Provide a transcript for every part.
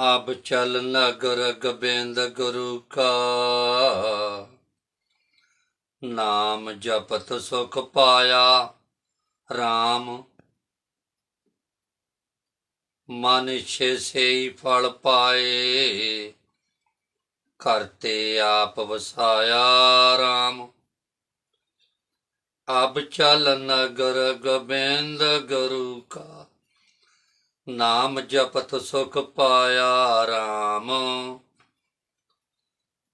ਅਬ ਚਲ ਨਗਰ ਗਬਿੰਦ ਗੁਰੂ ਕਾ। ਨਾਮ ਜਪਤ ਸੁਖ ਪਾਇਆ RAM ਮਨ ਇਛੇ ਸੇਈ ਫਲ ਪਾਏ ਕਰਤੇ ਆਪ ਵਸਾਇਆ RAM ਅਬ ਚਲ ਨਗਰ ਗੋਬਿੰਦ ਗੁਰੂ ਕਾ। ਨਾਮ ਜਪਤ ਸੁਖ ਪਾਇਆ RAM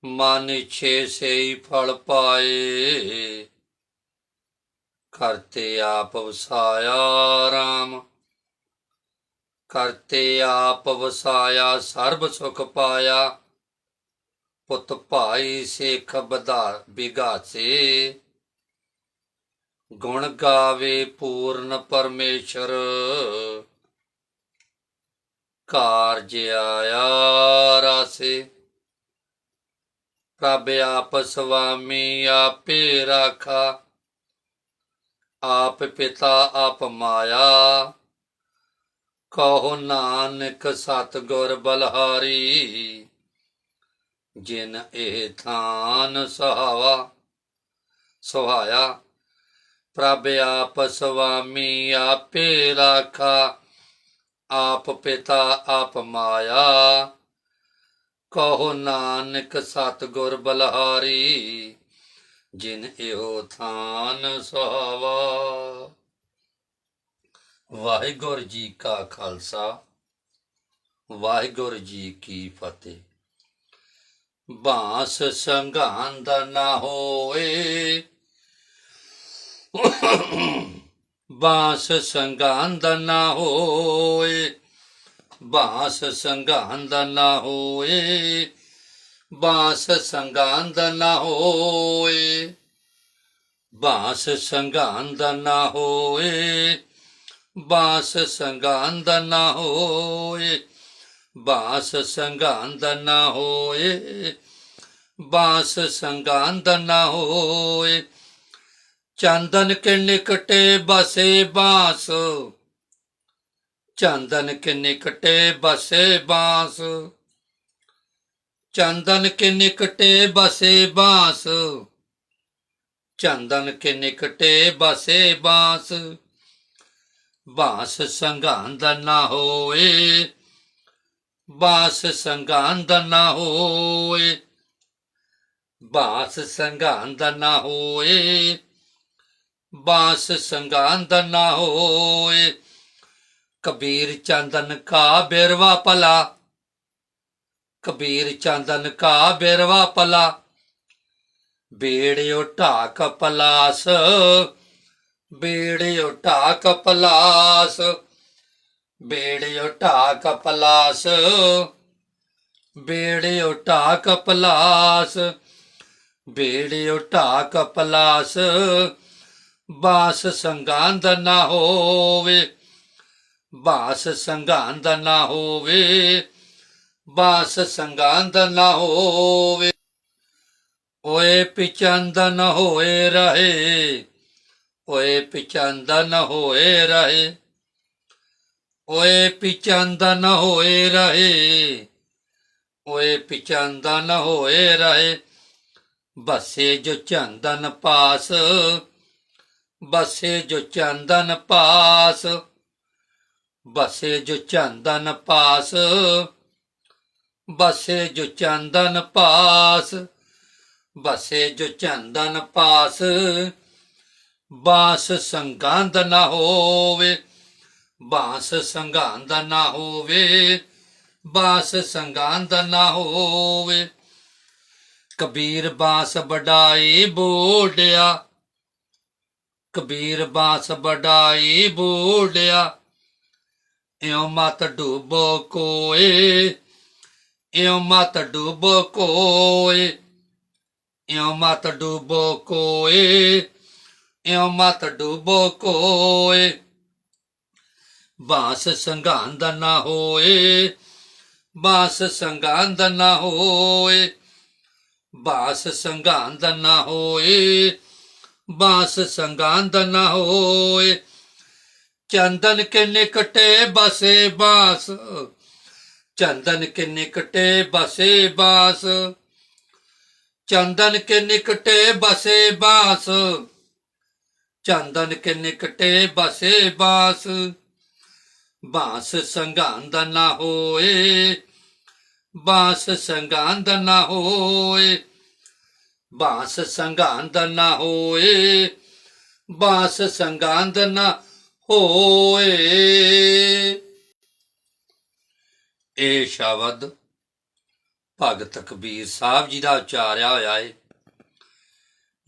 ਮਨ ਇਛੇ ਸੇਈ ਫਲ ਪਾਏ, ਕਰਤੇ ਆਪ ਵਸਾਇਆ RAM ਕਰਤੇ ਆਪ ਵਸਾਇਆ, ਸਰਬ ਸੁਖ ਪਾਇਆ। ਪੁੱਤ ਭਾਈ ਸੇਖ ਬਧਾ ਬਿਗਾਸੇ। ਗੁਣ ਗਾਵੇ ਪੂਰਨ ਪਰਮੇਸ਼ਰ। ਕਾਰਜ ਆਇਆ ਰਾਸੇ। ਪ੍ਰਭ ਆਪ ਸੁਆਮੀ ਆਪੇ ਰਾਖਾ। ਆਪ ਪਿਤਾ ਆਪ ਮਾਇਆ। ਕਹੋ ਨਾਨਕ ਸਤਿਗੁਰ ਬਲਹਾਰੀ। ਜਿਨ ਇਹ ਥਾਨ ਸਹਾਵਾ। ਸੁਹਾਇਆ। ਪ੍ਰਭ ਆਪ ਸੁਆਮੀ ਆਪੇ ਰਾਖਾ। ਆਪ ਪਿਤਾ ਆਪ ਮਾਇਆ। ਕਹੋ ਨਾਨਕ ਸਤਿਗੁਰ ਬਲਹਾਰੀ, ਜਿਨ ਇਹੋ ਥਾਨ ਸੁਹਾਵਾ। ਵਾਹਿਗੁਰੂ ਜੀ ਕਾ ਖਾਲਸਾ, ਵਾਹਿਗੁਰੂ ਜੀ ਕੀ ਫਤਿਹ। ਬਾਂਸ ਸੰਘਾਂ ਦਾ ਨਾ ਹੋਏ। ਬਾਂਸ ਸੰਘਾਂ ਦਾ ਨਾ ਹੋਏ ਬਾਂਸ ਸੰਘਾਂ ਦਾ ਨਾ ਹੋਏ ਬਾਸ ਸੰਘਾਂ ਦਾ ਨਾ ਹੋਏ ਬਾਂਸ ਸੰਘਾਂ ਦਾ ਨਾ ਹੋਏ ਬਾਂਸ ਸੰਘਾਂ ਦਾ ਨਾ ਹੋਏ ਬਾਸ ਸੰਘਾਂ ਦਾ ਨਾ ਹੋਏ ਬਾਂਸ ਸੰਘਾਂ ਦਾ ਨਾ ਹੋਏ ਚੰਦਨ ਕੇ ਨਿਕਟੇ ਬਸੇ ਬਾਂਸ। ਚੰਦਨ ਕੇ ਨਿਕਟੇ ਬਸੇ ਬਾਂਸ। ਚੰਦਨ ਕੇ ਨਿਕਟੇ ਬਸੇ ਬਾਸ। ਚੰਦਨ ਕੇ ਨਿਕਟੇ ਬਸੇ ਬਾਸ। ਬਾਂਸ ਸੰਘਾਂ ਨਾ ਹੋਏ। ਬਾਂਸ ਸੰਘਾਂ ਨਾ ਹੋਏ। ਬਾਂਸ ਸੰਘਾਂ ਨਾ ਹੋਏ। ਬਾਂਸ ਸੰਘਾਂ ਦਾ ਹੋਏ। ਕਬੀਰ ਚੰਦਨ ਕਾ ਬਿਰਵਾ ਪਲਾ ਕਬੀਰ ਚੰਦਨ ਕਾ ਬਿਰਵਾ ਪਲਾ ਬੇੜਿਓ ਢਾਕ ਪਲਾਸ। ਬੇੜਿਓ ਢਾਕ ਪਲਾਸ। ਬੇੜਿਓ ਢਾਕ ਪਲਾਸ। ਬੇੜਿਓ ਢਾਕ ਪਲਾਸ। ਬੇੜਿਓ ਢਾਕ ਪਲਾਸ। ਬਾਸ ਸੰਗਾਂਦ ਨਾ ਹੋਵੇ, ਬਾਸ ਸੰਗਾਂਦ ਨਾ ਹੋਵੇ, ਬਾਸ ਸੰਗਾਂਦ ਨਾ ਹੋਵੇ। ਓਏ ਪਿਚੰਦਨ ਹੋਏ ਰਹੇ, ਓਏ ਪਿਚੰਦਨ ਹੋਏ ਰਹੇ, ਓਏ ਪਿਚੰਦਨ ਹੋਏ ਰਹੇ, ਓਏ ਪਿਚੰਦਨ ਹੋਏ ਰਹੇ। ਬਸੇ ਜੋ ਚੰਦਨ ਪਾਸ ਬਸੇ ਜੋ ਚੰਦਨ ਪਾਸ ਬਸੇ ਜੋ ਚੰਦਨ ਪਾਸ ਬਸੇ ਜੋ ਚੰਦਨ ਪਾਸ ਬਸੇ ਜੋ ਚੰਦਨ ਪਾਸ, ਬਾਸ ਸੰਗੰਧ ਨਾ ਹੋਵੇ, ਬਾਸ ਸੰਗੰਧ ਨਾ ਹੋਵੇ, ਬਾਸ ਸੰਗੰਧ ਨਾ ਹੋਵੇ। ਕਬੀਰ ਬਾਸ ਬਡਾਈ ਬੋੜਿਆ ਕਬੀਰ ਬਾਸ ਬਡਾਈ ਬੋੜਿਆ, ਇਉ ਮਤ ਡੂਬੋ ਕੋਏ, ਇਉ ਮਤ ਡੂਬੋ ਕੋਏ, ਇਉ ਮਤ ਡੂਬੋ ਕੋਏ, ਇਉ ਮਤ ਡੂਬੋ ਕੋਏ। ਬਾਸ ਸੰਘਾਂ ਨਾ ਹੋਏ, ਬਾਸ ਸੰਘਾਂ ਨਾ ਹੋਏ, ਬਾਸ ਸੰਘਾਂ ਨਾ ਹੋਏ ਬਾਸ ਸੰਘਾਂ ਦਾ ਨਾ ਹੋਏ। ਚੰਦਨ ਕੇ ਨਿਕਟੇ ਬਸੇ ਬਾਸ। ਚੰਦਨ ਕੇ ਨਿਕਟੇ ਬਸੇ ਬਾਸ। ਚੰਦਨ ਕੇ ਨਿਕਟੇ ਬਸੇ ਬਾਸ। ਚੰਦਨ ਕੇ ਨਿਕਟੇ ਬਸੇ ਬਾਸ। ਬਾਸ ਸੰਗਾਂਦ ਨਾ ਹੋਏ। ਬਾਸ ਸੰਗਾਂਦ ਨਾ ਹੋਏ। ਬਾਸ ਸੰਗਾਂਦ ਨਾ ਹੋਏ, ਬਾਸ ਸੰਗਾਂਦ ਨਾ ਹੋਏ। ਇਹ ਸ਼ਬਦ, ਭਗਤ ਕਬੀਰ ਸਾਹਿਬ ਜੀ ਦਾ ਉਚਾਰਿਆ ਹੋਇਆ ਹੈ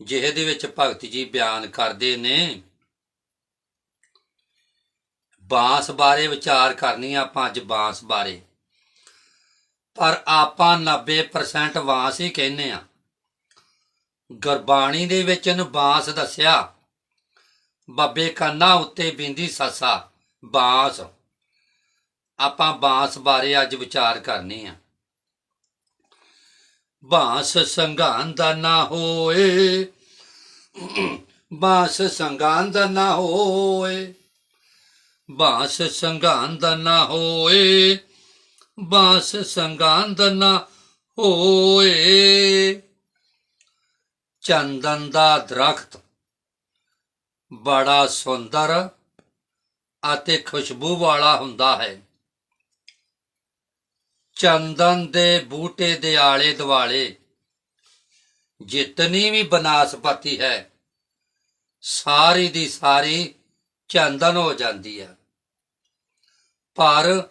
ਜਿਹਦੇ ਵਿੱਚ ਭਗਤ ਜੀ ਬਿਆਨ ਕਰਦੇ ਨੇ, ਬਾਂਸ ਬਾਰੇ ਵਿਚਾਰ ਕਰਨੀ ਆਪਾਂ ਅੱਜ ਬਾਂਸ ਬਾਰੇ। ਪਰ ਆਪਾਂ 90% ਬਾਂਸ ਹੀ ਕਹਿੰਦੇ ਆ। ਗੁਰਬਾਣੀ ਦੇ ਵਿੱਚ ਇਹਨੂੰ ਬਾਂਸ ਦੱਸਿਆ। ਬੱਬੇ ਕੰਨਾਂ ਉੱਤੇ ਬਿੰਦੀ ਸੱਸਾ, ਬਾਸ। ਆਪਾਂ ਬਾਸ ਬਾਰੇ ਅੱਜ ਵਿਚਾਰ ਕਰਨੀ ਆ। ਬਾਂਸ ਸੰਘਾਂ ਦਾ ਨਾ ਹੋਏ। ਬਾਂਸ ਸੰਘਾਂ ਦਾ ਨਾ ਹੋਏ। ਬਾਂਸ ਸੰਘਾਂ ਦਾ ਨਾ ਹੋਏ। ਬਾਂਸ ਸੰਘਾਂ ਦਾ ਨਾ ਹੋਏ। ਚੰਦਨ ਦਾ ਦਰਖਤ। ਬੜਾ ਸੁੰਦਰ ਅਤੇ ਖੁਸ਼ਬੂ ਵਾਲਾ ਹੁੰਦਾ ਹੈ। ਚੰਦਨ ਦੇ ਬੂਟੇ ਦੇ ਆਲੇ ਦੁਆਲੇ ਜਿਤਨੀ ਵੀ ਬਨਾਸਪਤੀ ਹੈ, ਸਾਰੀ ਦੀ ਸਾਰੀ ਚੰਦਨ ਹੋ ਜਾਂਦੀ ਹੈ। ਪਰ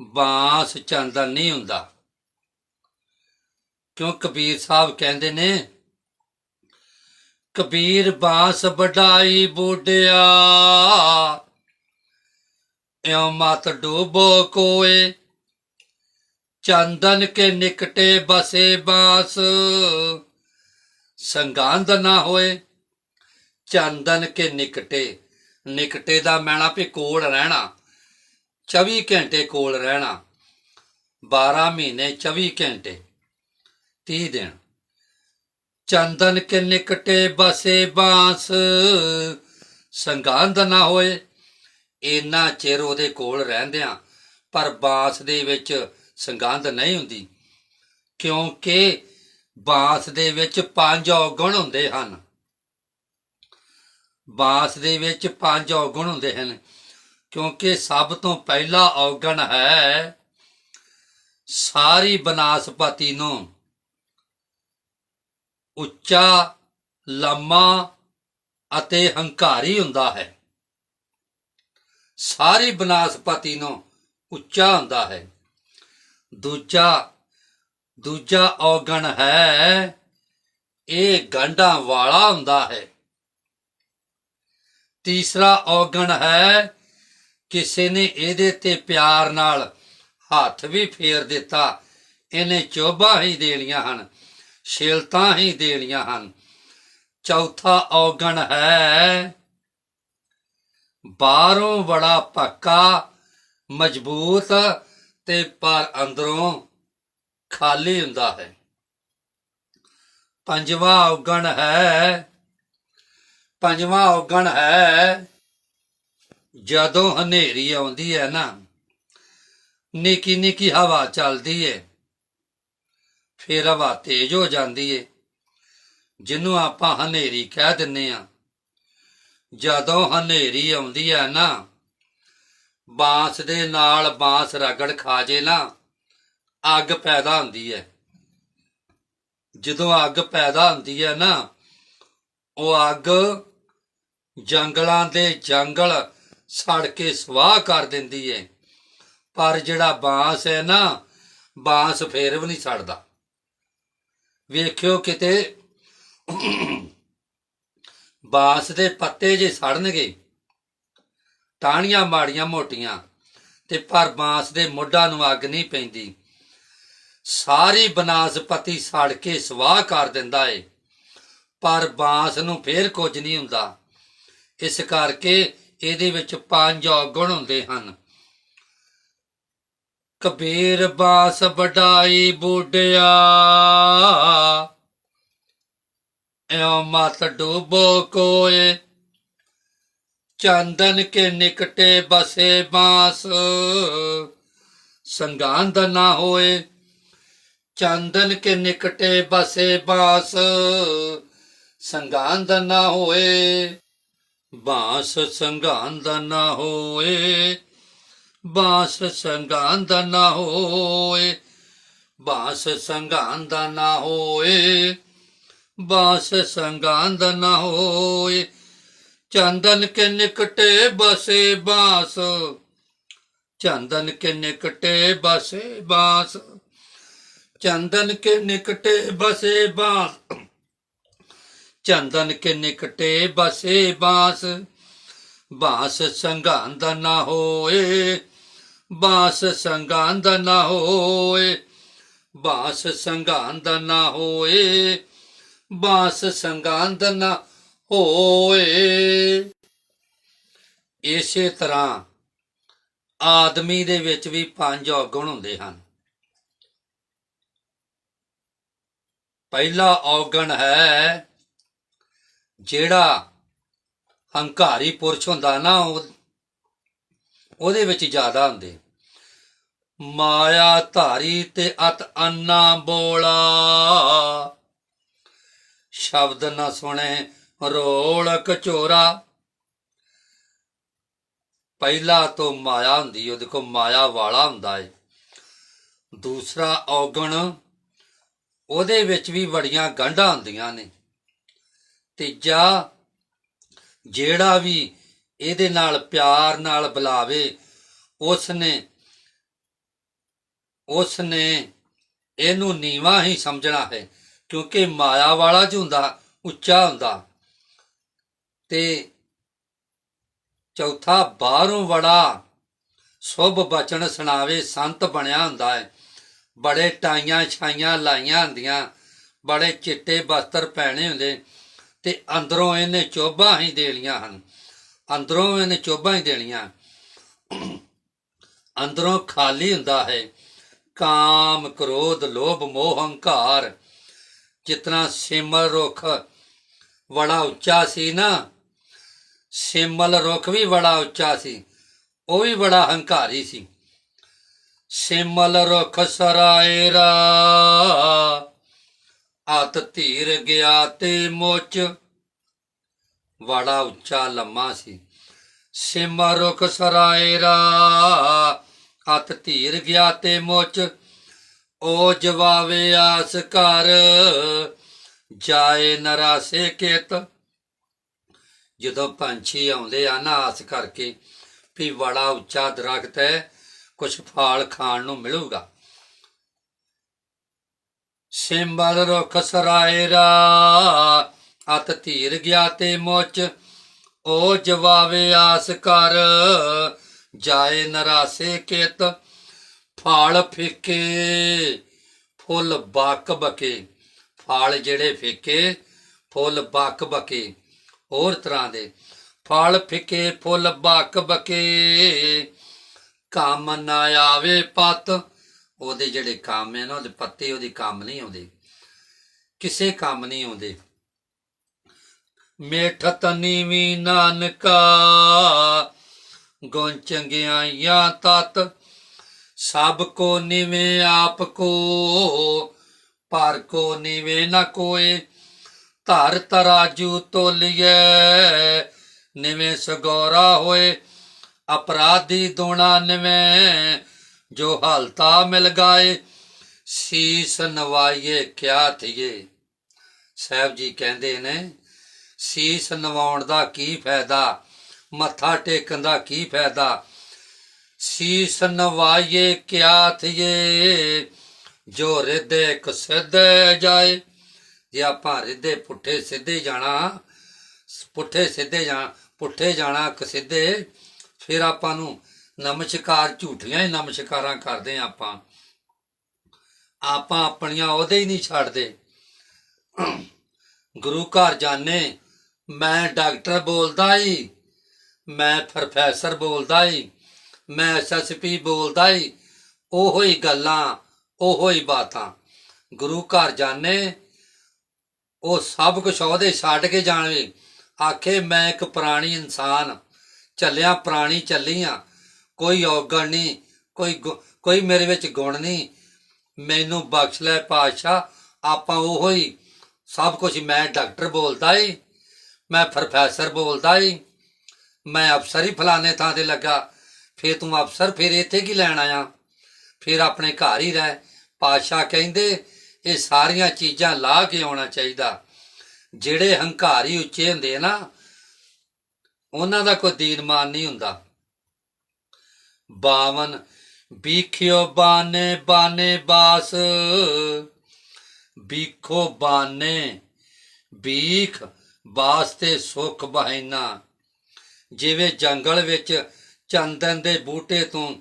ਬਾਂਸ ਚੰਦਨ ਨਹੀਂ ਹੁੰਦਾ। ਕਿਉਂ ਕਬੀਰ ਸਾਹਿਬ ਕਹਿੰਦੇ ਨੇ ਕਬੀਰ ਬਾਂਸ ਵਡਾਈ ਬੁੱਢਿਆ ਇਉ ਮਤ ਡੂਬੋ ਕੋਏ, ਚੰਦਨ ਕੇ ਨਿਕਟੇ ਬਸੇ ਬਾਸ। ਸੰਗਾਂਦ ਨਾ ਹੋਏ, ਚੰਦਨ ਕੇ ਨਿਕਟੇ। ਨਿਕਟੇ ਦਾ ਮੈਣਾ ਵੀ ਕੋਲ ਰਹਿਣਾ 24 ਘੰਟੇ ਕੋਲ ਰਹਿਣਾ। 12 ਮਹੀਨੇ 24 ਘੰਟੇ 30 ਦਿਨ। ਚੰਦਨ ਕੇ ਨਿਕਟੇ ਬਸੇ ਬਾਂਸ। ਸੰਗਾਂਦ ਨਾ ਹੋਏ, ਇੰਨਾ ਚਿਰ ਉਹਦੇ ਕੋਲ ਰਹਿੰਦਿਆਂ ਪਰ ਬਾਂਸ ਦੇ ਵਿੱਚ ਸੰਗੰਧ ਨਹੀਂ ਹੁੰਦੀ। ਕਿਉਂਕਿ ਬਾਸ ਦੇ ਵਿੱਚ ਪੰਜ ਔਗਣ ਹੁੰਦੇ ਹਨ। ਬਾਂਸ ਦੇ ਵਿੱਚ ਪੰਜ ਔਗਣ ਹੁੰਦੇ ਹਨ, ਕਿਉਂਕਿ ਸਭ ਤੋਂ ਪਹਿਲਾ ਔਗਣ ਹੈ ਸਾਰੀ ਬਨਾਸਪਤੀ ਨੂੰ। ਉੱਚਾ, ਲੰਮਾ ਅਤੇ ਹੰਕਾਰੀ ਹੁੰਦਾ ਹੈ। ਸਾਰੀ ਬਨਾਸਪਤੀ ਨੂੰ ਉੱਚਾ ਹੁੰਦਾ ਹੈ। ਦੂਜਾ ਦੂਜਾ ਔਗਣ ਹੈ, ਇਹ ਗੰਢਾਂ ਵਾਲਾ ਹੁੰਦਾ ਹੈ। ਤੀਸਰਾ ਔਗਣ ਹੈ, ਕਿਸੇ ਨੇ ਇਹਦੇ ਤੇ ਪਿਆਰ ਨਾਲ ਹੱਥ ਵੀ ਫੇਰ ਦਿੱਤਾ, ਇਹਨੇ ਚੋਭਾਂ ਹੀ ਦੇਣੀਆਂ ਹਨ। ਛਿਲਤਾਂ ਹੀ ਦੇਣੀਆਂ ਹਨ। ਚੌਥਾ ਔਗਣ ਹੈ, ਬਾਹਰੋਂ ਬੜਾ ਪੱਕਾ, ਮਜ਼ਬੂਤ ਤੇ ਪਰ ਅੰਦਰੋਂ ਖਾਲੀ ਹੁੰਦਾ ਹੈ। ਪੰਜਵਾਂ ਔਗਣ ਹੈ, ਪੰਜਵਾਂ ਔਗਣ ਹੈ, ਜਦੋਂ ਹਨੇਰੀ ਆਉਂਦੀ ਹੈ ਨਾ ਨਿੱਕੀ ਨਿੱਕੀ ਹਵਾ ਚੱਲਦੀ ਹੈ ਫੇਰ ਹਵਾ ਤੇਜ਼ ਹੋ ਜਾਂਦੀ ਏ। ਜਿਹਨੂੰ ਆਪਾਂ ਹਨੇਰੀ ਕਹਿ ਦਿੰਨੇ ਆ। ਜਦੋਂ ਹਨੇਰੀ ਆਉਂਦੀ ਹੈ ਨਾ, ਬਾਂਸ ਦੇ ਨਾਲ ਬਾਂਸ ਰਗੜ ਖਾ ਜੇ ਨਾ, ਅੱਗ ਪੈਦਾ ਹੁੰਦੀ ਹੈ ਜਦੋਂ ਅੱਗ ਪੈਦਾ ਹੁੰਦੀ ਹੈ ਨਾ, ਉਹ ਅੱਗ ਜੰਗਲਾਂ ਦੇ ਜੰਗਲ ਸੜ ਕੇ ਸਵਾਹ ਕਰ ਦਿੰਦੀ ਹੈ ਪਰ ਜਿਹੜਾ ਬਾਂਸ ਹੈ ਨਾ, ਬਾਂਸ ਫੇਰ ਵੀ ਨਹੀਂ ਸੜਦਾ। ਵੇਖਿਓ ਕਿਤੇ ਬਾਂਸ ਦੇ ਪੱਤੇ ਜੇ ਸੜਨਗੇ, ਟਾਹਣੀਆਂ ਮਾੜੀਆਂ ਮੋਟੀਆਂ, ਤੇ ਪਰ ਬਾਂਸ ਦੇ ਮੁੱਢਾਂ ਨੂੰ ਅੱਗ ਨਹੀਂ ਪੈਂਦੀ। ਸਾਰੀ ਬਨਾਸਪਤੀ ਸੜ ਕੇ ਸਵਾਹ ਕਰ ਦਿੰਦਾ ਏ, ਪਰ ਬਾਂਸ ਨੂੰ ਫੇਰ ਕੁਝ ਨਹੀਂ ਹੁੰਦਾ। ਇਸ ਕਰਕੇ ਇਹਦੇ ਵਿੱਚ ਪੰਜ ਔਗਣ ਹੁੰਦੇ ਹਨ। ਕਬੀਰ ਬਾਸ ਵਡਾਈ ਬੁੱਢਿਆ। ਐਉ ਮਤ ਡੂਬੋ ਕੋਏ। ਚੰਦਨ ਕੇ ਨਿਕਟੇ ਬਸੇ ਬਾਸ। ਸੰਗਾਂਧ ਨਾ ਹੋਏ। ਚੰਦਨ ਕੇ ਨਿਕਟੇ ਬਸੇ ਬਾਸ। ਸੰਗਾਂਧ ਨਾ ਹੋਏ। ਬਾਸ ਸੰਗਾਂਧ ਨਾ ਹੋਏ। ਬਾਸ ਸੰਗਾਂਧ ਨਾ ਹੋਏ। ਬਾਸ ਸੰਗਾਂਦ ਨਾ ਹੋਏ। ਬਾਸ ਸੰਗਾਂਦ ਨਾ ਹੋਏ। ਚੰਦਨ ਕੇ ਨਿਕਟੇ ਬਸੇ ਬਾਸ। ਚੰਦਨ ਕੇ ਨਿਕਟੇ ਬਸੇ ਬਾਸ। ਚੰਦਨ ਕੇ ਨਿਕਟੇ ਬਸੇ ਬਾਸ। ਚੰਦਨ ਕੇ ਨਿਕਟੇ ਬਸੇ ਬਾਸ। ਬਾਸ ਸੰਗਾਂਦ ਨਾ ਹੋਏ। ਬਾਸ ਸੰਗਾਂਦ ਨਾ ਹੋਏ। ਬਾਸ ਸੰਗਾਂਦ ਨਾ ਹੋਏ। ਬਾਸ ਸੰਗਾਂਦ ਨਾ ਹੋਏ। ਇਸੇ ਤਰ੍ਹਾਂ ਆਦਮੀ ਦੇ ਵਿੱਚ ਵੀ ਪੰਜ ਔਗਣ ਹੁੰਦੇ ਹਨ। ਪਹਿਲਾ ਔਗਣ ਹੈ ਜਿਹੜਾ ਹੰਕਾਰੀ ਪੁਰਸ਼ ਹੁੰਦਾ ਨਾ, ਉਹ- ਉਹਦੇ ਵਿੱਚ ਜ਼ਿਆਦਾ ਹੁੰਦੇ। ਮਾਇਆ ਧਾਰੀ ਤੇ ਅਤ ਅੰਨਾ ਬੋਲਾ। ਸ਼ਬਦ ਨਾ ਸੁਣੇ ਰੋਲ ਕਚੋਰਾ ਪਹਿਲਾ ਤੋਂ ਮਾਇਆ ਹੁੰਦੀ, ਉਹਦੇ ਕੋਲ ਮਾਇਆ ਵਾਲਾ ਹੁੰਦਾ ਹੈ ਦੂਸਰਾ ਔਗਣ, ਉਹਦੇ ਵਿੱਚ ਵੀ ਬੜੀਆਂ ਗੰਢਾਂ ਹੁੰਦੀਆਂ ਨੇ। ਤੀਜਾ, ਜਿਹੜਾ ਵੀ ਇਹਦੇ ਨਾਲ ਪਿਆਰ ਨਾਲ ਬੁਲਾਵੇ ਉਸ ਨੇ ਉਸ ਨੇ ਇਹਨੂੰ ਨੀਵਾ ਹੀ ਸਮਝਣਾ ਹੈ। ਕਿਉਂਕਿ ਮਾਇਆ ਵਾਲਾ ਜੋ ਹੁੰਦਾ, ਉੱਚਾ ਹੁੰਦਾ। ਤੇ ਚੌਥਾ, ਬਾਹਰੋਂ ਬੜਾ ਸ਼ੁਭ ਬਚਨ ਸੁਣਾਵੇ, ਸੰਤ ਬਣਿਆ ਹੁੰਦਾ ਹੈ। ਬੜੇ ਟਾਈਆਂ ਛਾਈਆਂ ਲਾਈਆਂ ਹੁੰਦੀਆਂ, ਬੜੇ ਚਿੱਟੇ ਬਸਤਰ ਪਹਿਨੇ ਹੁੰਦੇ, ਤੇ ਅੰਦਰੋਂ ਇਹਨੇ ਚੋਬਾਂ ਹੀ ਦੇਣੀਆਂ ਹਨ। ਅੰਦਰੋਂ ਇਹਨੇ ਚੋਬਾਂ ਹੀ ਦੇਣੀਆਂ। ਅੰਦਰੋਂ ਖਾਲੀ ਹੁੰਦਾ ਹੈ। ਕਾਮ, ਕ੍ਰੋਧ, ਲੋਭ, ਮੋਹ, ਹੰਕਾਰ। ਜਿਤਨਾ ਸਿਮਲ ਰੁੱਖ ਬੜਾ ਉੱਚਾ ਸੀ ਨਾ, ਸਿਮਲ ਰੁੱਖ ਵੀ ਬੜਾ ਉੱਚਾ ਸੀ, ਉਹ ਵੀ ਬੜਾ ਹੰਕਾਰੀ ਸੀ। ਸਿਮਲ ਰੁੱਖ ਸਰਾਇਰਾ ਅਤ ਧੀਰ ਗਿਆ ਤੇ ਮੁੱਚ, ਬੜਾ ਉੱਚਾ ਲੰਮਾ ਸੀ। ਸਿਮਲ ਰੁੱਖ ਸਰਾਇਰਾ ਅਤ ਧੀਰ ਗਿਆ ਤੇ ਮੁੱਚ ਓ ਜਵਾਵੇ ਆਸ ਕਰ ਜਾਏ ਨਰਾਸੇ ਕੇਤ ਜਦੋਂ ਪੰਛੀ ਆਉਂਦੇ ਆ ਨਾ ਆਸ ਕਰਕੇ ਵੀ ਬੜਾ ਉੱਚਾ ਦਰਖਤ ਹੈ ਕੁਝ ਫਲ ਖਾਣ ਨੂੰ ਮਿਲੂਗਾ। ਸਿੰਬਲ ਰੁੱਖ ਸਰਾਇਰਾ ਅਤ ਧੀਰ ਗਿਆ ਤੇ ਮੁੱਚ। ਓ ਜਵਾਵੇ ਆਸ ਕਰ ਜਾਏ ਨਰਾਸੇ ਕਿਤ ਫਲ ਫਿੱਕੇ, ਫੁੱਲ ਬਕ ਬਕੇ। ਫਲ ਜਿਹੜੇ ਫੇਕੇ, ਫੁੱਲ ਬਕ ਬਕੇ। ਹੋਰ ਤਰ੍ਹਾਂ ਦੇ। ਫਲ ਫਿੱਕੇ, ਫੁੱਲ ਬਕ ਬਕੇ। ਕੰਮ ਨਾ ਆਵੇ ਪਤ। ਉਹਦੇ ਜਿਹੜੇ ਕੰਮ ਹੈ ਨਾ, ਉਹਦੇ ਪੱਤੇ ਉਹਦੀ ਕੰਮ ਨਹੀਂ ਆਉਂਦੇ। ਕਿਸੇ ਕੰਮ ਨਹੀਂ ਆਉਂਦੇ। ਮੇਠਤ ਨੀਵੀ ਨਾਨਕਾ, ਗੁਣ ਚੰਗਿਆਈਆਂ ਤਤ। ਸਭ ਕੋ ਨਿਵੇਂ ਆਪ ਕੋ ਪਰ ਕੋ ਨਿਵੇਂ ਨ ਕੋਏ। ਧਰ ਤਰਾਜੂ ਤੋਲੀਏ ਨਿਵੇਂ ਸਗੋਰਾ ਹੋਏ। ਅਪਰਾਧੀ ਦੋਣਾ ਨਿਵੇਂ, ਜੋ ਹਲਤਾ ਮਿਲ ਗਾਏ। ਸੀਸ ਨਵਾਈਏ, ਕਿਆ ਥੀਏ। ਸਾਹਿਬ ਜੀ ਕਹਿੰਦੇ ਨੇ, ਸੀਸ ਨਵਾਉਣ ਦਾ ਕੀ ਫਾਇਦਾ? ਮੱਥਾ ਟੇਕਣ ਦਾ ਕੀ ਫਾਇਦਾ? ਸੀਸ ਨਵਾਈਏ, ਕਿਆ ਥੀਏ ਜੋ ਰਿਦੇ ਕਸਦ ਜਾਏ, ਜੇ ਆਪਾਂ ਰਿਦੇ ਪੁੱਠੇ ਸਿੱਧੇ ਜਾਣਾ, ਪੁੱਠੇ ਸਿੱਧੇ ਜਾਣਾ ਪੁੱਠੇ ਜਾਣਾ ਕਸਿੱਧੇ ਫਿਰ ਆਪਾਂ ਨੂੰ ਨਮਸਕਾਰ ਝੂਠੀਆਂ ਹੀ ਨਮਸਕਾਰਾਂ ਕਰਦੇ ਆਪਾਂ। ਆਪਾਂ ਆਪਣੀਆਂ ਉਹਦੇ ਹੀ ਨਹੀਂ ਛੱਡਦੇ। ਗੁਰੂ ਘਰ ਜਾਣੇ, ਮੈਂ ਡਾਕਟਰ ਬੋਲਦਾ ਹੀ ਮੈਂ ਪ੍ਰੋਫੈਸਰ ਬੋਲਦਾ ਹੀ ਮੈਂ ਐਸਐਸਪੀ ਬੋਲਦਾ ਈ, ਉਹੋ ਹੀ ਗੱਲਾਂ, ਉਹੋ ਹੀ ਬਾਤਾਂ। ਗੁਰੂ ਘਰ ਜਾਣੇ, ਉਹ ਸਭ ਕੁਛ ਉਹਦੇ ਛੱਡ ਕੇ ਜਾਣਵੇ ਆਖੇ, ਮੈਂ ਇੱਕ ਪ੍ਰਾਣੀ ਇਨਸਾਨ ਚੱਲਿਆ, ਪ੍ਰਾਣੀ ਚੱਲੀਆਂ। ਕੋਈ ਔਗਣ ਨਹੀਂ ਕੋਈ ਗੁ- ਕੋਈ ਮੇਰੇ ਵਿੱਚ ਗੁਣ ਨਹੀਂ ਮੈਨੂੰ ਬਖਸ਼ ਲੈ ਪਾਤਸ਼ਾਹ, ਆਪਾਂ ਉਹੋ ਹੀ ਸਭ ਕੁਝ ਮੈਂ ਡਾਕਟਰ ਬੋਲਦਾ ਏ ਮੈਂ ਪ੍ਰੋਫੈਸਰ ਬੋਲਦਾ ਏ ਮੈਂ ਅਫਸਰ ਹੀ ਫਲਾਣੇ ਥਾਂ ਤੇ ਲੱਗਾ। ਫੇਰ ਤੂੰ ਅਫਸਰ, ਫੇਰ ਇੱਥੇ ਕੀ ਲੈਣ ਆਇਆ? ਫਿਰ ਆਪਣੇ ਘਰ ਹੀ ਰਹਿ। ਪਾਤਸ਼ਾਹ ਕਹਿੰਦੇ, ਇਹ ਸਾਰੀਆਂ ਚੀਜ਼ਾਂ ਲਾ ਕੇ ਆਉਣਾ ਚਾਹੀਦਾ। ਜਿਹੜੇ ਹੰਕਾਰੀ ਉੱਚੇ ਹੁੰਦੇ ਨਾ, ਉਹਨਾਂ ਦਾ ਕੋਈ ਦੀਨ ਨਹੀਂ ਹੁੰਦਾ। 52 ਬੀਖਿਓ ਬਾਨੇ ਬਾਨੇ ਬਾਸ। ਬੀਖੋ ਬਾਨੇ, ਬੀਖ ਬਾਸ ਤੇ ਸੁਖ ਬਹਿਨਾ ਜਿਵੇਂ ਜੰਗਲ ਵਿੱਚ ਚੰਦਨ ਦੇ ਬੂਟੇ ਤੋਂ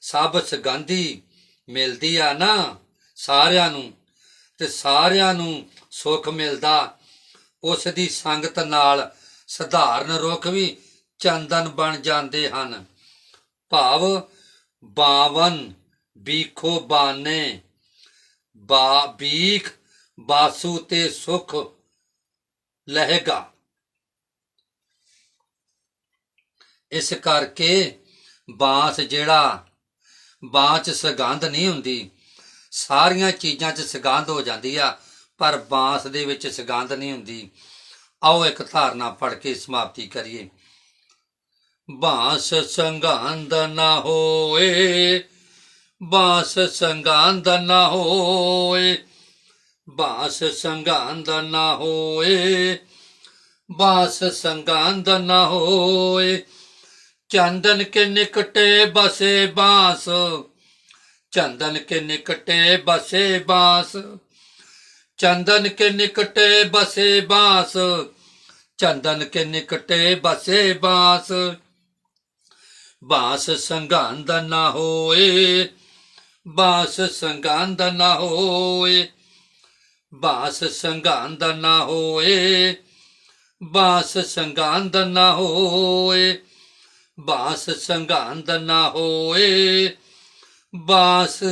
ਸਭ ਸੁਗੰਧੀ ਮਿਲਦੀ ਆ ਨਾ ਸਾਰਿਆਂ ਨੂੰ, ਤੇ ਸਾਰਿਆਂ ਨੂੰ ਸੁੱਖ ਮਿਲਦਾ। ਉਸ ਦੀ ਸੰਗਤ ਨਾਲ ਸਧਾਰਨ ਰੁੱਖ ਵੀ ਚੰਦਨ ਬਣ ਜਾਂਦੇ ਹਨ। ਭਾਵ 52 ਬੀਖੋ ਬਾਨੇ, ਬਾ ਬੀਖ ਬਾਸੂ ਤੇ ਸੁਖ ਲਹੇਗਾ। ਇਸ ਕਰਕੇ ਬਾਂਸ ਜਿਹੜਾ, ਬਾਂਸ 'ਚ ਸੁਗੰਧ ਨਹੀਂ ਹੁੰਦੀ, ਸਾਰੀਆਂ ਚੀਜ਼ਾਂ 'ਚ ਸੁਗੰਧ ਹੋ ਜਾਂਦੀ ਆ, ਪਰ ਬਾਂਸ ਦੇ ਵਿੱਚ ਸੁਗੰਧ ਨਹੀਂ ਹੁੰਦੀ। ਆਓ ਇੱਕ ਧਾਰਨਾ ਪੜ ਕੇ ਸਮਾਪਤੀ ਕਰੀਏ। ਬਾਂਸ ਸੰਗੰਧ ਨਾ ਹੋਏ, ਬਾਂਸ ਸੰਗੰਧ ਨਾ ਹੋਏ, ਬਾਂਸ ਸੰਗੰਧ ਨਾ ਹੋਏ, ਬਾਂਸ ਸੰਗੰਧ ਨਾ ਹੋਏ। ਚੰਦਨ ਕੇ ਨਿਕਟੇ ਬਸੇ ਬਾਂਸ। ਚੰਦਨ ਕੇ ਨਿਕਟੇ ਬਸੇ ਬਾਂਸ। ਚੰਦਨ ਕੇ ਨਿਕਟੇ ਬਸੇ ਬਾਂਸ। ਚੰਦਨ ਕੇ ਨਿਕਟੇ ਬਸੇ ਬਾਂਸ। ਬਾਂਸ ਸੰਗੰਧ ਨਾ ਹੋਏ। ਬਾਂਸ ਸੰਗੰਧ ਨਾ ਹੋਏ। ਬਾਂਸ ਸੰਗੰਧ ਨਾ ਹੋਏ। ਬਾਂਸ ਸੰਗੰਧ ਨਾ ਹੋਏ। ਬਾਂਸ ਸੰਗੰਧ ਨਾ ਹੋਏ, ਬਾਸ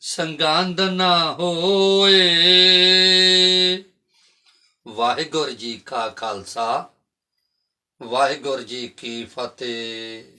ਸੰਗਾਂਦ ਨਾ ਹੋਏ। ਵਾਹਿਗੁਰੂ ਜੀ ਕਾ ਖਾਲਸਾ, ਵਾਹਿਗੁਰੂ ਜੀ ਕੀ ਫਤਿਹ।